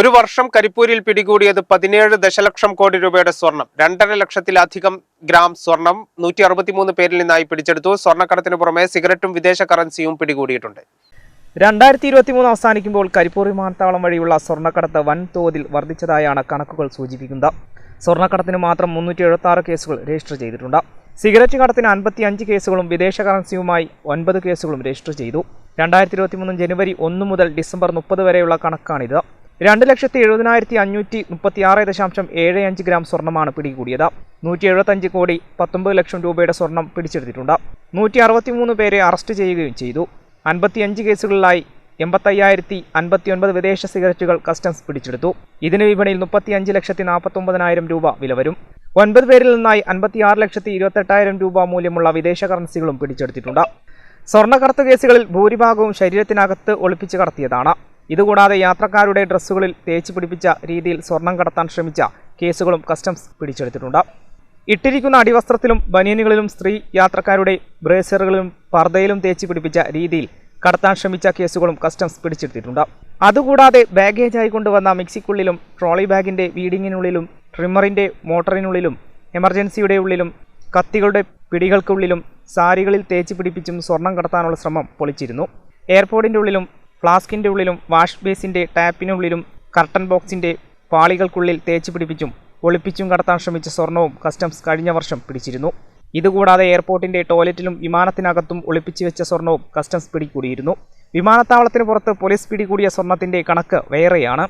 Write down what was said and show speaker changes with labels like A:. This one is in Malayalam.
A: ഒരു വർഷം കരിപ്പൂരിൽ പിടികൂടിയത് പതിനേഴ് ദശലക്ഷം കോടി രൂപയുടെ സ്വർണം. രണ്ടര ലക്ഷത്തിലധികം ഗ്രാം സ്വർണം നൂറ്റി അറുപത്തിമൂന്ന് പേരിൽ നിന്നായി പിടിച്ചെടുത്തു. സ്വർണക്കടത്തിന് പുറമെ സിഗരറ്റും വിദേശ കറൻസിയും പിടികൂടിയിട്ടുണ്ട്.
B: രണ്ടായിരത്തി ഇരുപത്തി മൂന്ന് അവസാനിക്കുമ്പോൾ കരിപ്പൂർ വിമാനത്താവളം വഴിയുള്ള സ്വർണക്കടത്ത് വൻതോതിൽ വർദ്ധിച്ചതായാണ് കണക്കുകൾ സൂചിപ്പിക്കുന്നത്. സ്വർണക്കടത്തിന് മാത്രം മുന്നൂറ്റി എഴുപത്തി ആറ് കേസുകൾ രജിസ്റ്റർ ചെയ്തിട്ടുണ്ട്. സിഗരറ്റ് കടത്തിന് അൻപത്തി അഞ്ച് കേസുകളും വിദേശ കറൻസിയുമായി ഒൻപത് കേസുകളും രജിസ്റ്റർ ചെയ്തു. രണ്ടായിരത്തി ഇരുപത്തി മൂന്ന് ജനുവരി ഒന്ന് മുതൽ ഡിസംബർ മുപ്പത് വരെയുള്ള കണക്കാണിത്. രണ്ട് ലക്ഷത്തി എഴുപതിനായിരത്തി അഞ്ഞൂറ്റി മുപ്പത്തി ആറ് ദശാംശം ഏഴ് അഞ്ച് ഗ്രാം സ്വർണമാണ് പിടികൂടിയത്. നൂറ്റി എഴുപത്തഞ്ച് കോടി പത്തൊമ്പത് ലക്ഷം രൂപയുടെ സ്വർണം പിടിച്ചെടുത്തിട്ടുണ്ട്. നൂറ്റി അറുപത്തിമൂന്ന് പേരെ അറസ്റ്റ് ചെയ്യുകയും ചെയ്തു. അൻപത്തിയഞ്ച് കേസുകളിലായി എൺപത്തയ്യായിരത്തി അൻപത്തിയൊൻപത് വിദേശ സിഗരറ്റുകൾ കസ്റ്റംസ് പിടിച്ചെടുത്തു. ഇതിന് വിപണിയിൽ മുപ്പത്തിയഞ്ച് ലക്ഷത്തി നാൽപ്പത്തൊമ്പതിനായിരം രൂപ വില വരും ഒൻപത് പേരിൽ നിന്നായി അൻപത്തിയാറ് ലക്ഷത്തി ഇരുപത്തെട്ടായിരം രൂപ മൂല്യമുള്ള വിദേശ കറൻസികളും പിടിച്ചെടുത്തിട്ടുണ്ട്. സ്വർണക്കടത്ത് കേസുകളിൽ ഭൂരിഭാഗവും ശരീരത്തിനകത്ത് ഒളിപ്പിച്ച് കടത്തിയതാണ്. ഇതുകൂടാതെ യാത്രക്കാരുടെ ഡ്രസ്സുകളിൽ തേച്ച് പിടിപ്പിച്ച രീതിയിൽ സ്വർണം കടത്താൻ ശ്രമിച്ച കേസുകളും കസ്റ്റംസ് പിടിച്ചെടുത്തിട്ടുണ്ട്. ഇട്ടിരിക്കുന്ന അടിവസ്ത്രത്തിലും ബനിയനുകളിലും സ്ത്രീ യാത്രക്കാരുടെ ബ്രേസറുകളിലും പർദ്ദയിലും തേച്ച് പിടിപ്പിച്ച രീതിയിൽ കടത്താൻ ശ്രമിച്ച കേസുകളും കസ്റ്റംസ് പിടിച്ചെടുത്തിട്ടുണ്ട്. അതുകൂടാതെ ബാഗേജായി കൊണ്ടുവന്ന മിക്സിക്കുള്ളിലും ട്രോളി ബാഗിന്റെ വീടിങ്ങിനുള്ളിലും ട്രിമ്മറിന്റെ മോട്ടറിനുള്ളിലും എമർജൻസിയുടെ ഉള്ളിലും കത്തികളുടെ പിടികൾക്കുള്ളിലും സാരികളിൽ തേച്ച് പിടിപ്പിച്ചും സ്വർണം കടത്താനുള്ള ശ്രമം പൊളിച്ചിരുന്നു. എയർപോർട്ടിന്റെ ഉള്ളിലും ഫ്ലാസ്കിന്റെ ഉള്ളിലും വാഷ് ബേസിന്റെ ടാപ്പിനുള്ളിലും കർട്ടൻ ബോക്സിന്റെ പാളികൾക്കുള്ളിൽ തേച്ച് പിടിപ്പിച്ചും ഒളിപ്പിച്ചും കടത്താൻ ശ്രമിച്ച സ്വർണവും കസ്റ്റംസ് കഴിഞ്ഞ വർഷം പിടിച്ചിരുന്നു. ഇതുകൂടാതെ എയർപോർട്ടിന്റെ ടോയ്ലറ്റിലും വിമാനത്തിനകത്തും ഒളിപ്പിച്ചു വെച്ച സ്വർണവും കസ്റ്റംസ് പിടികൂടിയിരുന്നു. വിമാനത്താവളത്തിന് പുറത്ത് പോലീസ് പിടികൂടിയ സ്വർണത്തിന്റെ കണക്ക് വേറെയാണ്.